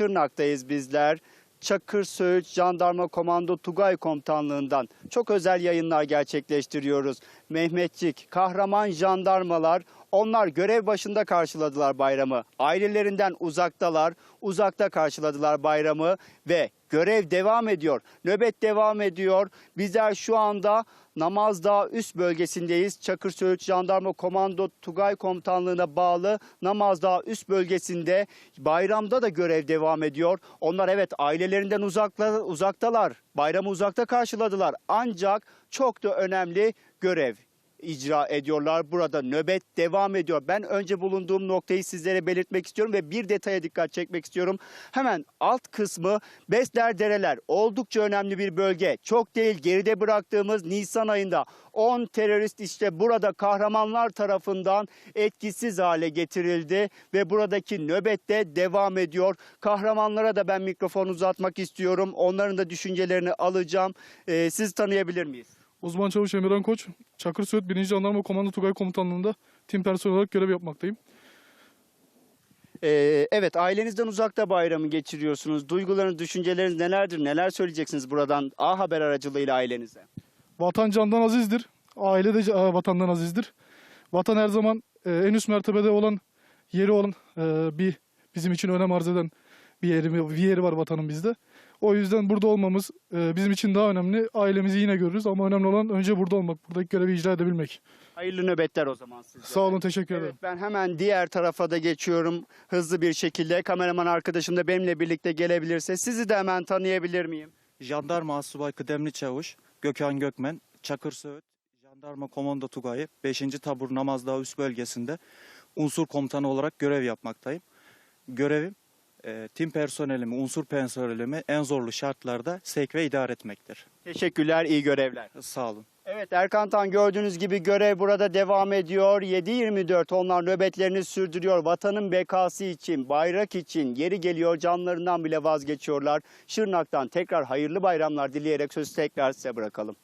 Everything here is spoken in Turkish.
Şırnak'tayız bizler. Çakır Söğüt Jandarma Komando Tugay Komutanlığı'ndan çok özel yayınlar gerçekleştiriyoruz. Mehmetçik, kahraman jandarmalar onlar görev başında karşıladılar bayramı. Ailelerinden uzaktalar, uzakta karşıladılar bayramı ve görev devam ediyor. Nöbet devam ediyor. Bizler şu anda Namazdağ üst bölgesindeyiz. Çakır Söğüt Jandarma Komando Tugay Komutanlığı'na bağlı Namazdağ üst bölgesinde bayramda da görev devam ediyor. Onlar evet ailelerinden uzakla, uzaktalar. Bayramı uzakta karşıladılar. Ancak çok da önemli görev icra ediyorlar. Burada nöbet devam ediyor. Ben önce bulunduğum noktayı sizlere belirtmek istiyorum ve bir detaya dikkat çekmek istiyorum. Hemen alt kısmı Besler Dereler oldukça önemli bir bölge. Çok değil geride bıraktığımız Nisan ayında 10 terörist işte burada kahramanlar tarafından etkisiz hale getirildi ve buradaki nöbette devam ediyor. Kahramanlara da ben mikrofon uzatmak istiyorum. Onların da düşüncelerini alacağım. Ee, siz tanıyabilir miyiz? Uzman Çavuş Emirhan Koç, Çakır Söğüt 1. Jandarma Komando Tugay Komutanlığı'nda tim personel olarak görev yapmaktayım. Ee, evet ailenizden uzakta bayramı geçiriyorsunuz. Duygularınız, düşünceleriniz nelerdir? Neler söyleyeceksiniz buradan A Haber aracılığıyla ailenize? Vatan candan azizdir, aile de e, vatandan azizdir. Vatan her zaman e, en üst mertebede olan, yeri olan e, bir bizim için önem arz eden bir yeri, bir yeri var vatanın bizde. O yüzden burada olmamız e, bizim için daha önemli. Ailemizi yine görürüz ama önemli olan önce burada olmak, buradaki görevi icra edebilmek. Hayırlı nöbetler o zaman sizlere. Sağ olun, teşekkür ederim. Evet ben hemen diğer tarafa da geçiyorum hızlı bir şekilde. Kameraman arkadaşım da benimle birlikte gelebilirse sizi de hemen tanıyabilir miyim? Jandarma Asubay Kıdemli Çavuş, Gökhan Gökmen, Çakır Söğüt, Jandarma Komando Tugayı 5. Tabur Namazdağ Üst Bölgesi'nde unsur komutanı olarak görev yapmaktayım. Görevim e, tim personelimi, unsur personelimi en zorlu şartlarda sevk ve idare etmektir. Teşekkürler, iyi görevler. Sağ olun. Evet Erkan Tan gördüğünüz gibi görev burada devam ediyor. 7-24 onlar nöbetlerini sürdürüyor. Vatanın bekası için, bayrak için yeri geliyor canlarından bile vazgeçiyorlar. Şırnak'tan tekrar hayırlı bayramlar dileyerek sözü tekrar size bırakalım.